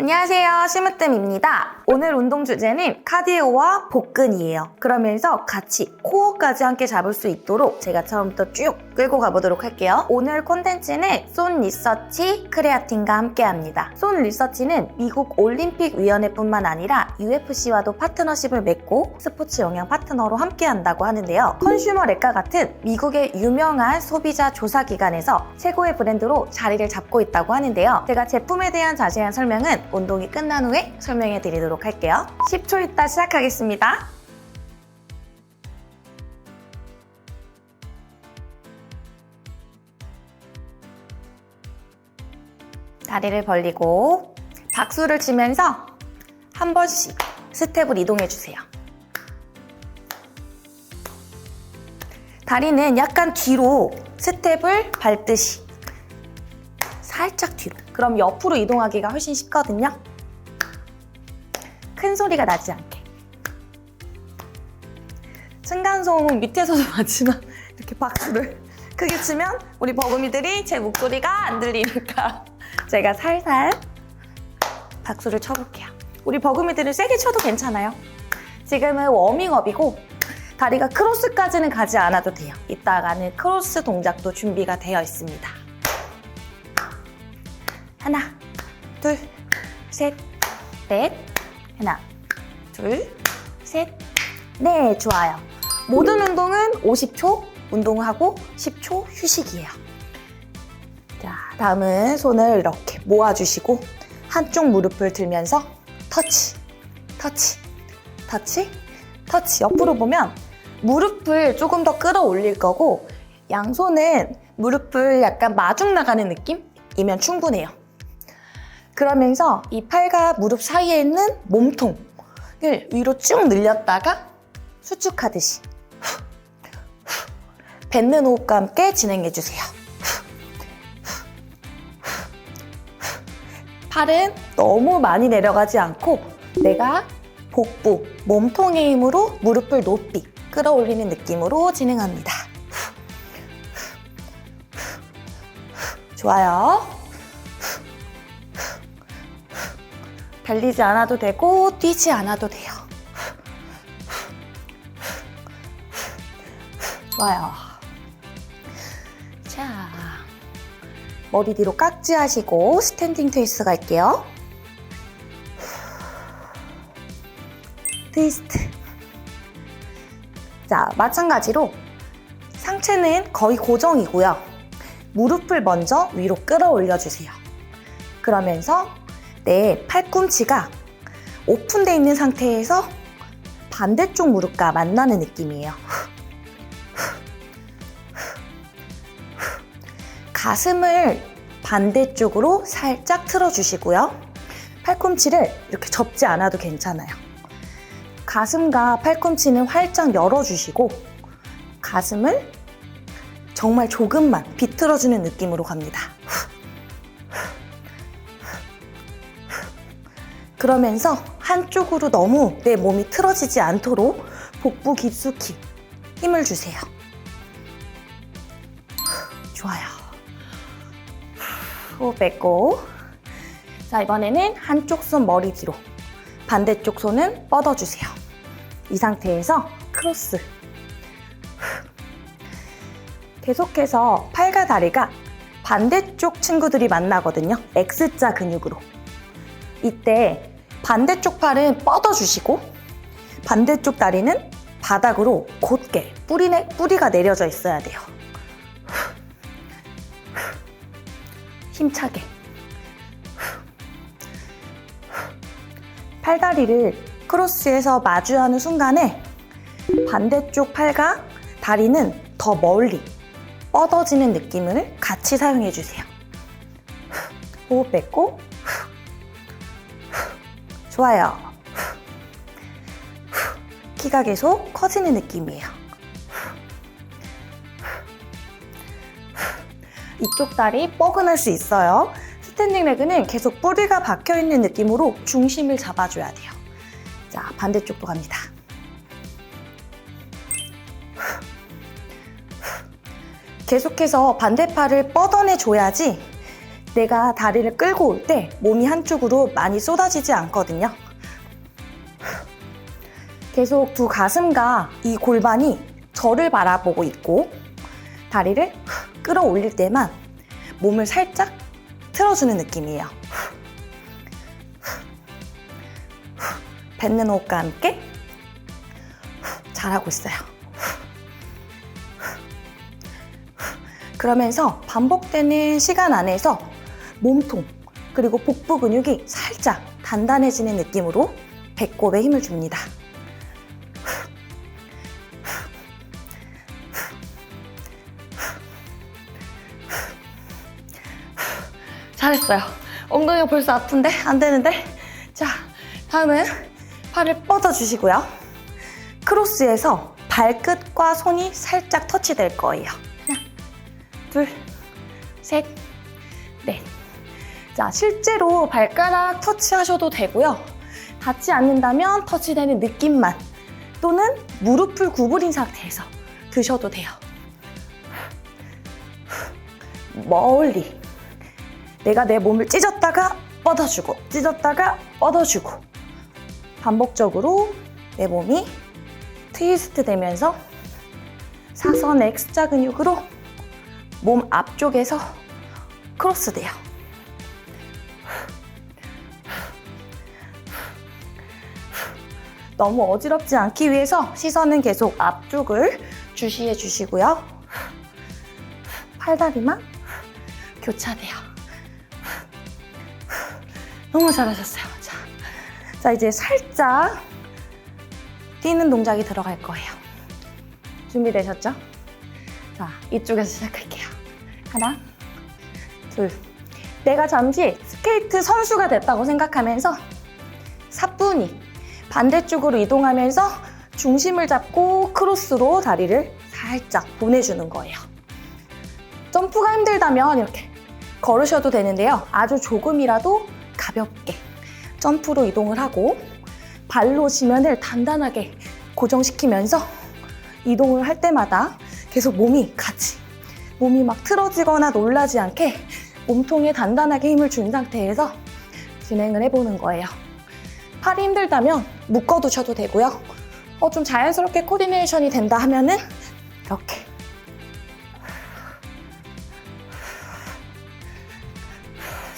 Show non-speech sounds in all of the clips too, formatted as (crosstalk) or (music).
안녕하세요. 심으뜸입니다. 오늘 운동 주제는 카디오와 복근이에요. 그러면서 같이 코어까지 함께 잡을 수 있도록 제가 처음부터 쭉 끌고 가보도록 할게요. 오늘 콘텐츠는 손 리서치 크레아틴과 함께 합니다. 손 리서치는 미국 올림픽 위원회뿐만 아니라 UFC와도 파트너십을 맺고 스포츠 영양 파트너로 함께 한다고 하는데요. 컨슈머 렉과 같은 미국의 유명한 소비자 조사 기관에서 최고의 브랜드로 자리를 잡고 있다고 하는데요. 제가 제품에 대한 자세한 설명은 운동이 끝난 후에 설명해 드리도록 할게요. 10초 있다 시작하겠습니다. 다리를 벌리고 박수를 치면서 한 번씩 스텝을 이동해 주세요. 다리는 약간 뒤로 스텝을 밟듯이 살짝 뒤로. 그럼 옆으로 이동하기가 훨씬 쉽거든요. 큰 소리가 나지 않게. 층간소음은 밑에서도 (laughs) 맞지만 이렇게 박수를 크게 치면 우리 버금이들이 제 목소리가 안 들리니까 (laughs) 제가 살살 박수를 쳐볼게요. 우리 버금이들은 세게 쳐도 괜찮아요. 지금은 워밍업이고 다리가 크로스까지는 가지 않아도 돼요. 이따가는 크로스 동작도 준비가 되어 있습니다. 하나, 둘, 셋, 넷. 하나, 둘, 셋, 네, 좋아요. 모든 운동은 50초 운동하고 10초 휴식이에요. 자, 다음은 손을 이렇게 모아주시고 한쪽 무릎을 들면서 터치, 터치, 터치, 터치. 옆으로 보면 무릎을 조금 더 끌어올릴 거고 양손은 무릎을 약간 마중 나가는 느낌이면 충분해요. 그러면서 이 팔과 무릎 사이에 있는 몸통을 위로 쭉 늘렸다가 수축하듯이 뱉는 호흡과 함께 진행해 주세요. 팔은 너무 많이 내려가지 않고 내가 복부, 몸통의 힘으로 무릎을 높이 끌어올리는 느낌으로 진행합니다. 좋아요. 달리지 않아도 되고 뛰지 않아도 돼요. 좋아요. 자, 머리 뒤로 깍지 하시고 스탠딩 트위스트 갈게요. 트위스트. 자, 마찬가지로 상체는 거의 고정이고요. 무릎을 먼저 위로 끌어올려 주세요. 그러면서 내 팔꿈치가 오픈되어 있는 상태에서 반대쪽 무릎과 만나는 느낌이에요. 가슴을 반대쪽으로 살짝 틀어주시고요. 팔꿈치를 이렇게 접지 않아도 괜찮아요. 가슴과 팔꿈치는 활짝 열어주시고 가슴을 정말 조금만 비틀어주는 느낌으로 갑니다. 그러면서 한쪽으로 너무 내 몸이 틀어지지 않도록 복부 깊숙이 힘을 주세요. 좋아요. 호흡 뱉고. 자, 이번에는 한쪽 손 머리 뒤로, 반대쪽 손은 뻗어주세요. 이 상태에서 크로스. 계속해서 팔과 다리가 반대쪽 친구들이 만나거든요. X자 근육으로. 이때 반대쪽 팔은 뻗어주시고 반대쪽 다리는 바닥으로 곧게 뿌리 내, 뿌리가 내려져 있어야 돼요. 힘차게. 팔다리를 크로스해서 마주하는 순간에 반대쪽 팔과 다리는 더 멀리 뻗어지는 느낌을 같이 사용해 주세요. 호흡 뱉고 좋아요. 키가 계속 커지는 느낌이에요. 이쪽 다리 뻐근할 수 있어요. 스탠딩 레그는 계속 뿌리가 박혀 있는 느낌으로 중심을 잡아줘야 돼요. 자, 반대쪽도 갑니다. 계속해서 반대팔을 뻗어내 줘야지 내가 다리를 끌고 올 때 몸이 한쪽으로 많이 쏟아지지 않거든요. 계속 두 가슴과 이 골반이 저를 바라보고 있고 다리를 끌어올릴 때만 몸을 살짝 틀어주는 느낌이에요. 뱉는 호흡과 함께 잘하고 있어요. 그러면서 반복되는 시간 안에서 몸통 그리고 복부 근육이 살짝 단단해지는 느낌으로 배꼽에 힘을 줍니다. 잘했어요. 엉덩이가 벌써 아픈데? 안 되는데? 자, 다음은 팔을 뻗어주시고요. 크로스에서 발끝과 손이 살짝 터치될 거예요. 둘, 셋, 넷. 자, 실제로 발가락 터치하셔도 되고요. 닿지 않는다면 터치되는 느낌만 또는 무릎을 구부린 상태에서 드셔도 돼요. 멀리 내가 내 몸을 찢었다가 뻗어주고 찢었다가 뻗어주고 반복적으로 내 몸이 트위스트 되면서 사선 X자 근육으로 몸 앞쪽에서 크로스 돼요. 너무 어지럽지 않기 위해서 시선은 계속 앞쪽을 주시해 주시고요. 팔다리만 교차돼요. 너무 잘하셨어요. 자, 자 이제 살짝 뛰는 동작이 들어갈 거예요. 준비되셨죠? 자, 이쪽에서 시작할게요. 하나, 둘. 내가 잠시 스케이트 선수가 됐다고 생각하면서 사뿐히 반대쪽으로 이동하면서 중심을 잡고 크로스로 다리를 살짝 보내주는 거예요. 점프가 힘들다면 이렇게 걸으셔도 되는데요. 아주 조금이라도 가볍게 점프로 이동을 하고 발로 지면을 단단하게 고정시키면서 이동을 할 때마다 계속 몸이 같이 몸이 막 틀어지거나 놀라지 않게 몸통에 단단하게 힘을 준 상태에서 진행을 해보는 거예요. 팔이 힘들다면 묶어두셔도 되고요. 어, 좀 자연스럽게 코디네이션이 된다 하면은 이렇게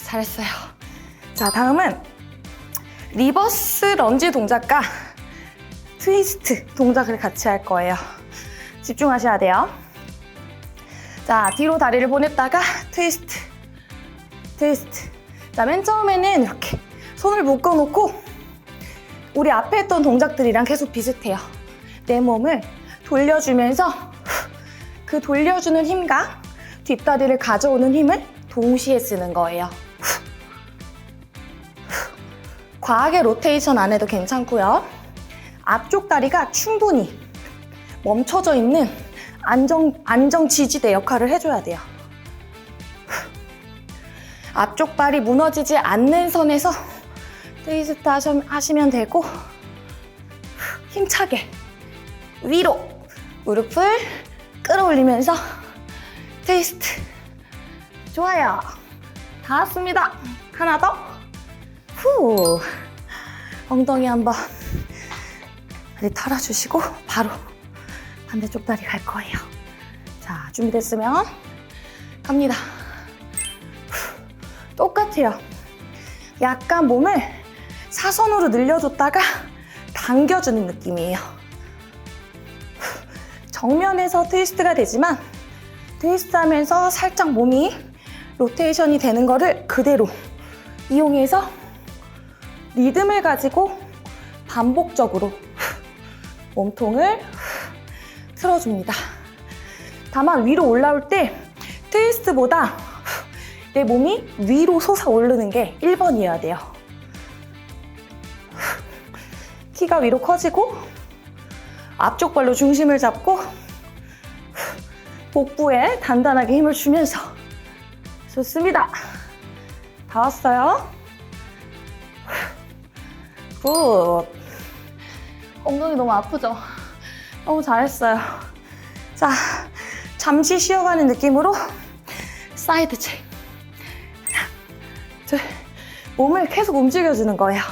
잘했어요. 자, 다음은 리버스 런지 동작과 트위스트 동작을 같이 할 거예요. 집중하셔야 돼요. 자, 뒤로 다리를 보냈다가 트위스트, 트위스트. 자, 맨 처음에는 이렇게 손을 묶어놓고 우리 앞에 했던 동작들이랑 계속 비슷해요. 내 몸을 돌려주면서 그 돌려주는 힘과 뒷다리를 가져오는 힘을 동시에 쓰는 거예요. 과하게 로테이션 안 해도 괜찮고요. 앞쪽 다리가 충분히 멈춰져 있는 안정, 안정 지지대 역할을 해줘야 돼요. 앞쪽 발이 무너지지 않는 선에서 트위스트 하시면 되고 힘차게 위로 무릎을 끌어올리면서 트위스트. 좋아요. 다 왔습니다. 하나 더. 후. 엉덩이 한번 네, 털어주시고 바로 반대쪽 다리 갈 거예요. 자 준비됐으면 갑니다. 후, 똑같아요. 약간 몸을 사선으로 늘려줬다가 당겨주는 느낌이에요. 정면에서 트위스트가 되지만 트위스트 하면서 살짝 몸이 로테이션이 되는 거를 그대로 이용해서 리듬을 가지고 반복적으로 몸통을 틀어줍니다. 다만 위로 올라올 때 트위스트보다 내 몸이 위로 솟아오르는 게 1번이어야 돼요. 키가 위로 커지고 앞쪽 발로 중심을 잡고 복부에 단단하게 힘을 주면서 좋습니다. 다 왔어요. 굿. 엉덩이 너무 아프죠? 너무 잘했어요. 자, 잠시 쉬어가는 느낌으로 사이드 체인. 몸을 계속 움직여주는 거예요.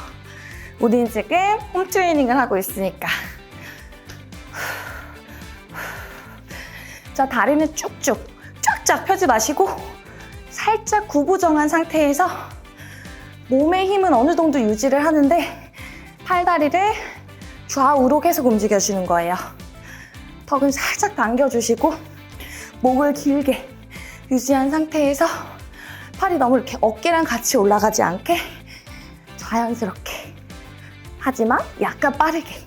우린 지금 홈 트레이닝을 하고 있으니까. 자, 다리는 쭉쭉, 쫙쫙 펴지 마시고 살짝 구부정한 상태에서 몸의 힘은 어느 정도 유지를 하는데 팔다리를 좌우로 계속 움직여주는 거예요. 턱은 살짝 당겨주시고 목을 길게 유지한 상태에서 팔이 너무 이렇게 어깨랑 같이 올라가지 않게 자연스럽게 하지만 약간 빠르게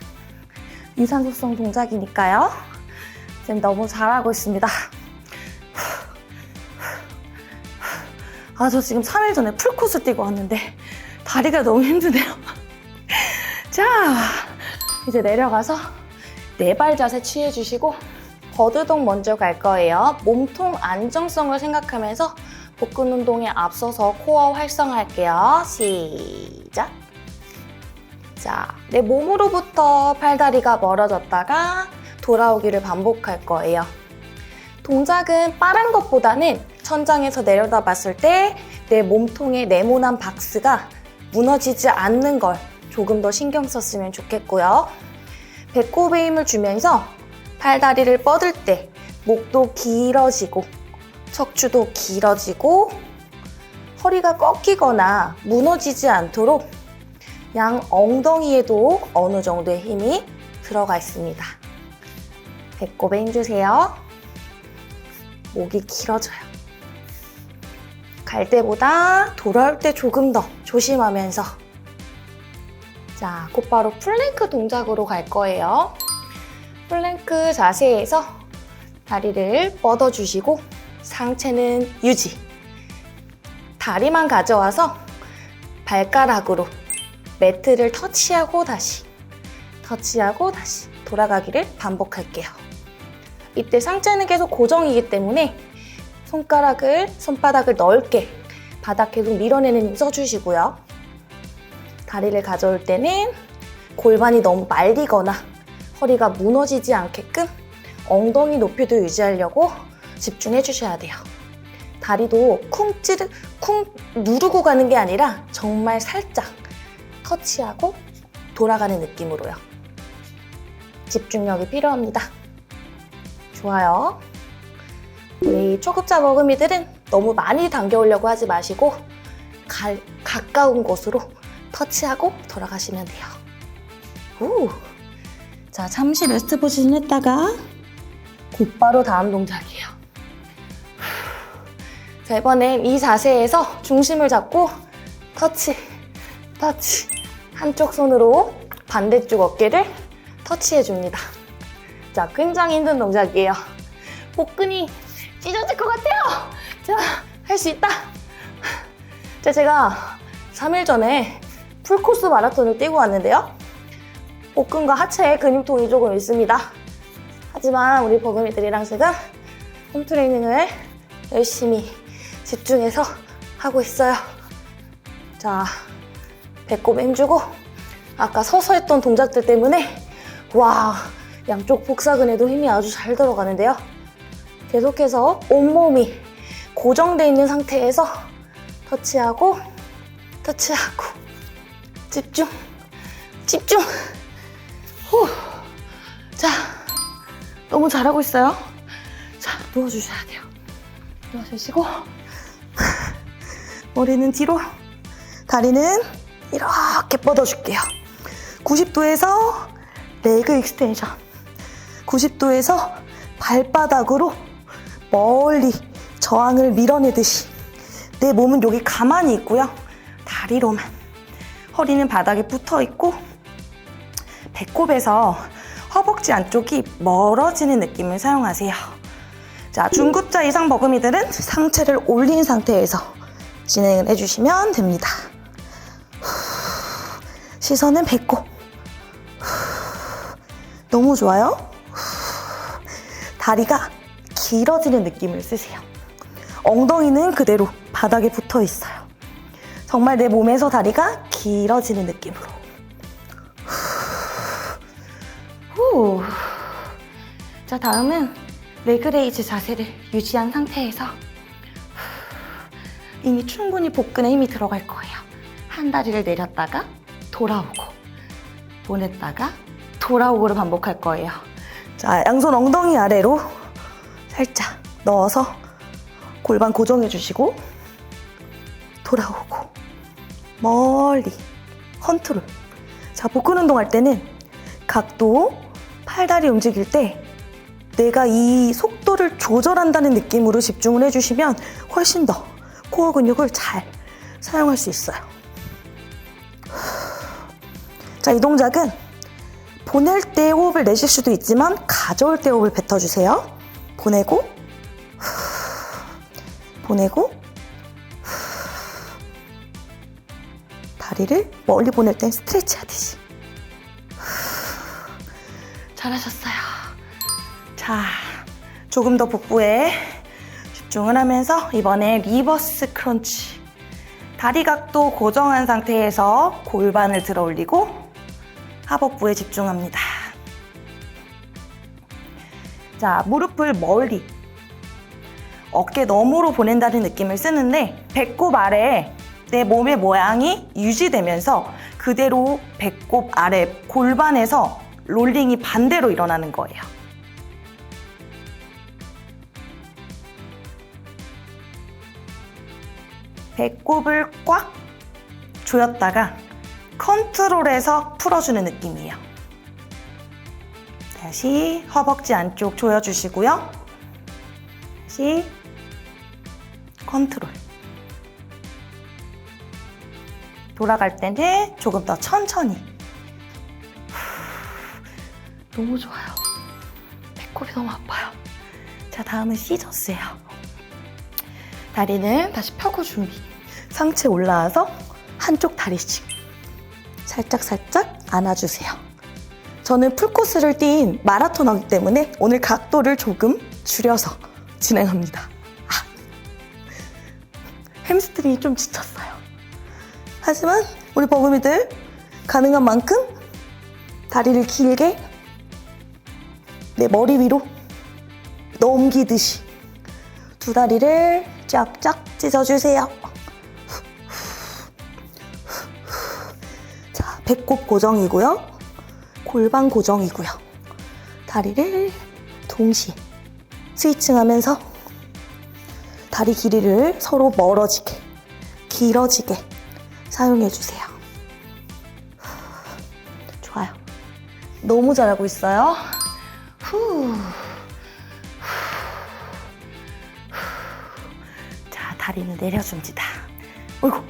유산소성 동작이니까요. 지금 너무 잘하고 있습니다. 아, 저 지금 3일 전에 풀코스 뛰고 왔는데 다리가 너무 힘드네요. (laughs) 자, 이제 내려가서 네발 자세 취해주시고 버드동 먼저 갈 거예요. 몸통 안정성을 생각하면서 복근 운동에 앞서서 코어 활성화할게요. 시작. 자, 내 몸으로부터 팔다리가 멀어졌다가 돌아오기를 반복할 거예요. 동작은 빠른 것보다는 천장에서 내려다 봤을 때 내 몸통의 네모난 박스가 무너지지 않는 걸 조금 더 신경 썼으면 좋겠고요. 배꼽에 힘을 주면서 팔다리를 뻗을 때 목도 길어지고 척추도 길어지고 허리가 꺾이거나 무너지지 않도록 양 엉덩이에도 어느 정도의 힘이 들어가 있습니다. 배꼽에 힘 주세요. 목이 길어져요. 갈 때보다 돌아올 때 조금 더 조심하면서 자, 곧바로 플랭크 동작으로 갈 거예요. 플랭크 자세에서 다리를 뻗어주시고 상체는 유지. 다리만 가져와서 발가락으로 매트를 터치하고 다시 터치하고 다시 돌아가기를 반복할게요. 이때 상체는 계속 고정이기 때문에 손가락을 손바닥을 넓게 바닥 계속 밀어내는 힘 써주시고요. 다리를 가져올 때는 골반이 너무 말리거나 허리가 무너지지 않게끔 엉덩이 높이도 유지하려고 집중해 주셔야 돼요. 다리도 쿵 찌르, 쿵 누르고 가는 게 아니라 정말 살짝 터치하고 돌아가는 느낌으로요. 집중력이 필요합니다. 좋아요. 우리 초급자 먹음이들은 너무 많이 당겨오려고 하지 마시고 가, 가까운 곳으로 터치하고 돌아가시면 돼요. 오. 자, 잠시 레스트 포지션 했다가 곧바로 다음 동작이에요. 자, 이번엔 이 자세에서 중심을 잡고 터치, 터치. 한쪽 손으로 반대쪽 어깨를 터치해 줍니다. 자, 굉장히 힘든 동작이에요. 복근이 찢어질 것 같아요. 자, 할 수 있다. 자, 제가 3일 전에 풀코스 마라톤을 뛰고 왔는데요. 복근과 하체에 근육통이 조금 있습니다. 하지만 우리 버금이들이랑 지금 홈트레이닝을 열심히 집중해서 하고 있어요. 자, 배꼽 힘주고 아까 서서 했던 동작들 때문에 와 양쪽 복사근에도 힘이 아주 잘 들어가는데요. 계속해서 온몸이 고정돼 있는 상태에서 터치하고 터치하고 집중 집중 후. 자 너무 잘하고 있어요. 자 누워주셔야 돼요. 누워주시고 (laughs) 머리는 뒤로 다리는 이렇게 뻗어줄게요. 90도에서 레그 익스텐션. 90도에서 발바닥으로 멀리 저항을 밀어내듯이 내 몸은 여기 가만히 있고요. 다리로만. 허리는 바닥에 붙어 있고 배꼽에서 허벅지 안쪽이 멀어지는 느낌을 사용하세요. 자, 중급자 이상 버금이들은 상체를 올린 상태에서 진행을 해주시면 됩니다. 시선은 배꼽. 너무 좋아요. 다리가 길어지는 느낌을 쓰세요. 엉덩이는 그대로 바닥에 붙어 있어요. 정말 내 몸에서 다리가 길어지는 느낌으로. 후. 자, 다음은 레그레이즈 자세를 유지한 상태에서 이미 충분히 복근에 힘이 들어갈 거예요. 한한 다리를 내렸다가 돌아오고 보냈다가 돌아오고를 반복할 거예요. 자, 양손 엉덩이 아래로 살짝 넣어서 골반 고정해 주시고 돌아오고 멀리 컨트롤. 자, 복근 운동할 때는 각도, 팔다리 움직일 때 내가 이 속도를 조절한다는 느낌으로 집중을 해주시면 훨씬 더 코어 근육을 잘 사용할 수 있어요. 자, 이 동작은 보낼 때 호흡을 내쉴 수도 있지만 가져올 때 호흡을 뱉어주세요. 보내고, 보내고, 다리를 멀리 보낼 땐 스트레치 하듯이. (sighs) 잘하셨어요. 자, 조금 더 복부에 집중을 하면서 이번에 리버스 크런치. 다리 각도 고정한 상태에서 골반을 들어 올리고 하복부에 집중합니다. 자, 무릎을 멀리 어깨 너머로 보낸다는 느낌을 쓰는데 배꼽 아래 내 몸의 모양이 유지되면서 그대로 배꼽 아래 골반에서 롤링이 반대로 일어나는 거예요. 배꼽을 꽉 조였다가 컨트롤해서 풀어주는 느낌이에요. 다시 허벅지 안쪽 조여주시고요. 다시 컨트롤. 돌아갈 때는 조금 더 천천히. 너무 좋아요. 배꼽이 너무 아파요. 자, 다음은 시저스예요. 다리는 다시 펴고 준비. 상체 올라와서 한쪽 다리씩 살짝 살짝 안아주세요. 저는 풀코스를 뛴 마라토너이기 때문에 오늘 각도를 조금 줄여서 진행합니다. 아, 햄스트링이 좀 지쳤어요. 하지만 우리 버금이들 가능한 만큼 다리를 길게 내 머리 위로 넘기듯이 두 다리를 쫙쫙 찢어주세요. 자, 배꼽 고정이고요. 골반 고정이고요. 다리를 동시에 스위칭 하면서 다리 길이를 서로 멀어지게, 길어지게 사용해 주세요. 좋아요. 너무 잘하고 있어요. 후. 자, 다리는 내려줍니다. 어이구,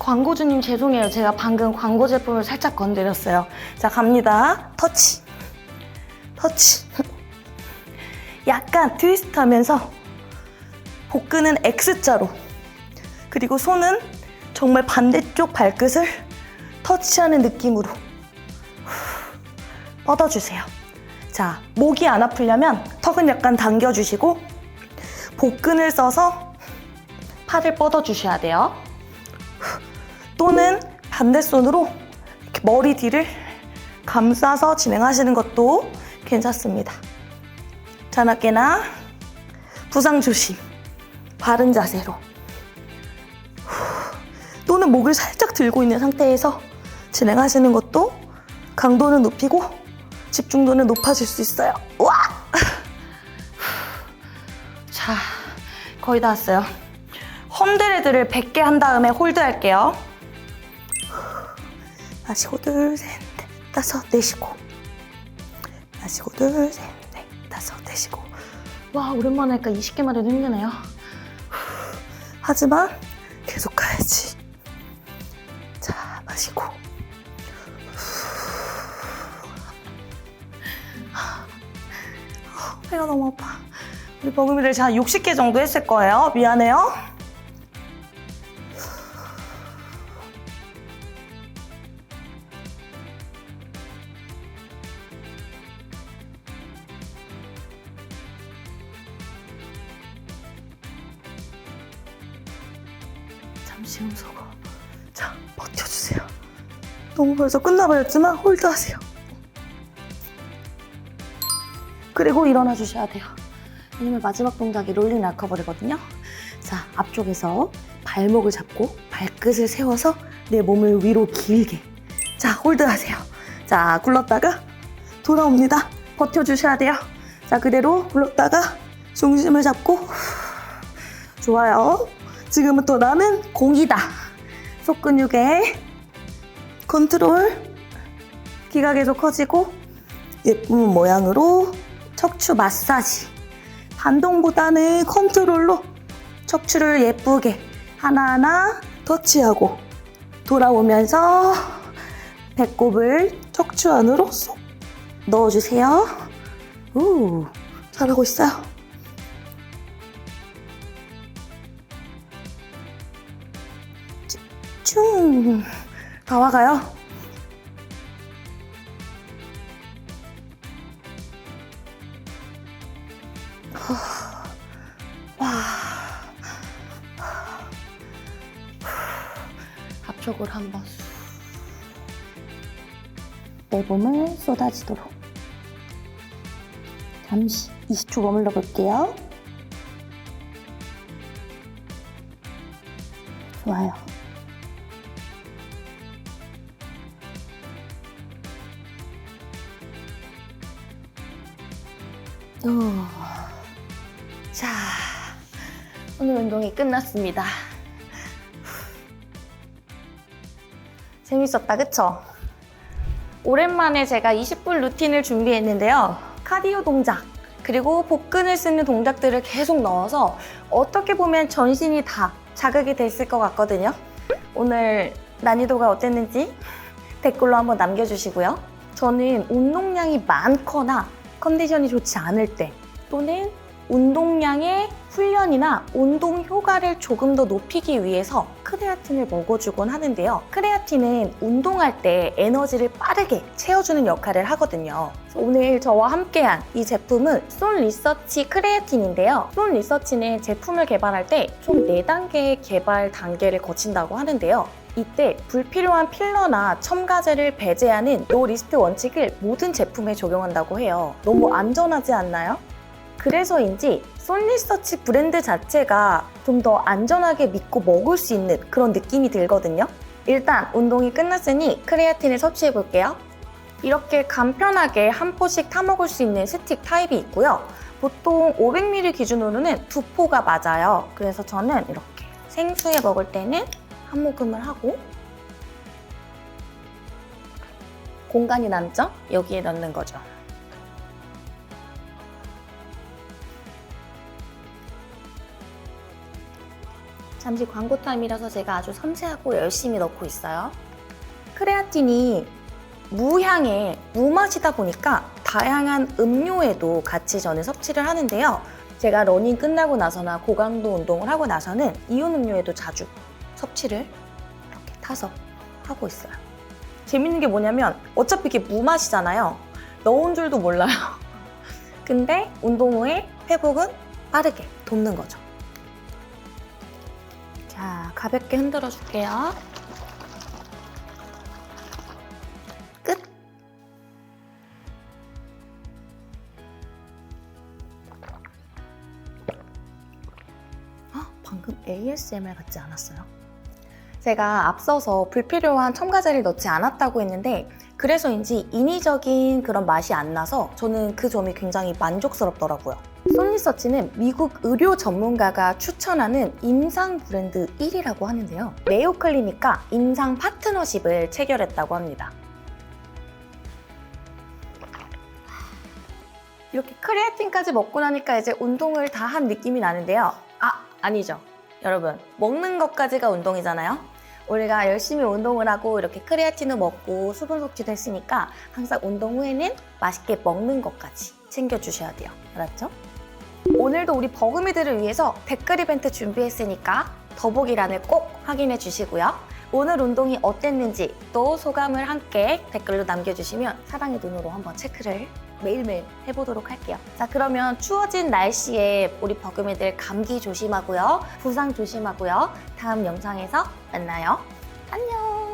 광고주님 죄송해요. 제가 방금 광고 제품을 살짝 건드렸어요. 자, 갑니다. 터치. 터치. (laughs) 약간 트위스트 하면서 복근은 X자로 그리고 손은 정말 반대쪽 발끝을 터치하는 느낌으로 뻗어주세요. 자, 목이 안 아프려면 턱은 약간 당겨주시고 복근을 써서 팔을 뻗어주셔야 돼요. 또는 반대손으로 머리 뒤를 감싸서 진행하시는 것도 괜찮습니다. 자나깨나 부상 조심. 바른 자세로. 또는 목을 살짝 들고 있는 상태에서 진행하시는 것도 강도는 높이고 집중도는 높아질 수 있어요. 와! (laughs) 자, 거의 다 왔어요. 험드레드를 100개 한 다음에 홀드 할게요. 마시고 둘, 셋, 넷, 다섯, 내쉬고. 마시고 둘, 셋, 넷, 다섯, 내쉬고. 와, 오랜만에 하니까 20개만 해도 힘드네요. 하지만 계속 가야지. 자, 마시고. 배가 너무 아파. 우리 버금이들 제가 60개 정도 했을 거예요. 미안해요. 벌써 끝나버렸지만 홀드하세요. 그리고 일어나 주셔야 돼요. 왜냐면 마지막 동작이 롤링 락커버리거든요. 자, 앞쪽에서 발목을 잡고 발끝을 세워서 내 몸을 위로 길게. 자, 홀드하세요. 자, 굴렀다가 돌아옵니다. 버텨주셔야 돼요. 자, 그대로 굴렀다가 중심을 잡고 좋아요. 지금부터 나는 공이다. 속 근육의 컨트롤. 키가 계속 커지고 예쁜 모양으로 척추 마사지. 반동보다는 컨트롤로 척추를 예쁘게 하나하나 터치하고 돌아오면서 배꼽을 척추 안으로 쏙 넣어주세요. 우, 잘하고 있어요. 쭉, 다 와가요. 와. 앞쪽으로 한번 쑥. 내봄을 쏟아지도록. 잠시 20초 머물러 볼게요. 좋아요. 끝났습니다. 재밌었다, 그쵸? 오랜만에 제가 20분 루틴을 준비했는데요. 카디오 동작, 그리고 복근을 쓰는 동작들을 계속 넣어서 어떻게 보면 전신이 다 자극이 됐을 것 같거든요. 오늘 난이도가 어땠는지 댓글로 한번 남겨주시고요. 저는 운동량이 많거나 컨디션이 좋지 않을 때 또는 운동량의 훈련이나 운동 효과를 조금 더 높이기 위해서 크레아틴을 먹어주곤 하는데요. 크레아틴은 운동할 때 에너지를 빠르게 채워주는 역할을 하거든요. 오늘 저와 함께한 이 제품은 솔 리서치 크레아틴인데요. 솔 리서치는 제품을 개발할 때 총 4단계의 개발 단계를 거친다고 하는데요. 이때 불필요한 필러나 첨가제를 배제하는 노 리스트 원칙을 모든 제품에 적용한다고 해요. 너무 안전하지 않나요? 그래서인지 솔리서치 브랜드 자체가 좀 더 안전하게 믿고 먹을 수 있는 그런 느낌이 들거든요. 일단 운동이 끝났으니 크레아틴을 섭취해 볼게요. 이렇게 간편하게 한 포씩 타 먹을 수 있는 스틱 타입이 있고요. 보통 500ml 기준으로는 두 포가 맞아요. 그래서 저는 이렇게 생수에 먹을 때는 한 모금을 하고 공간이 남죠? 여기에 넣는 거죠. 잠시 광고 타임이라서 제가 아주 섬세하고 열심히 넣고 있어요. 크레아틴이 무향의 무맛이다 보니까 다양한 음료에도 같이 저는 섭취를 하는데요. 제가 러닝 끝나고 나서나 고강도 운동을 하고 나서는 이온 음료에도 자주 섭취를 이렇게 타서 하고 있어요. 재밌는 게 뭐냐면 어차피 이게 무맛이잖아요. 넣은 줄도 몰라요. (laughs) 근데 운동 후에 회복은 빠르게 돕는 거죠. 자, 가볍게 흔들어 줄게요. 끝. 아, 방금 ASMR 같지 않았어요? 제가 앞서서 불필요한 첨가제를 넣지 않았다고 했는데 그래서인지 인위적인 그런 맛이 안 나서 저는 그 점이 굉장히 만족스럽더라고요. 솔리서치는 미국 의료 전문가가 추천하는 임상 브랜드 1위라고 하는데요. 메이오 클리닉과 임상 파트너십을 체결했다고 합니다. 이렇게 크레아틴까지 먹고 나니까 이제 운동을 다 한 느낌이 나는데요. 아, 아니죠. 여러분, 먹는 것까지가 운동이잖아요. 우리가 열심히 운동을 하고 이렇게 크레아틴을 먹고 수분 섭취도 했으니까 항상 운동 후에는 맛있게 먹는 것까지 챙겨주셔야 돼요. 알았죠? 오늘도 우리 버금이들을 위해서 댓글 이벤트 준비했으니까 더보기란을 꼭 확인해 주시고요. 오늘 운동이 어땠는지 또 소감을 함께 댓글로 남겨주시면 사랑의 눈으로 한번 체크를 매일매일 해보도록 할게요. 자, 그러면 추워진 날씨에 우리 버금이들 감기 조심하고요. 부상 조심하고요. 다음 영상에서 만나요. 안녕!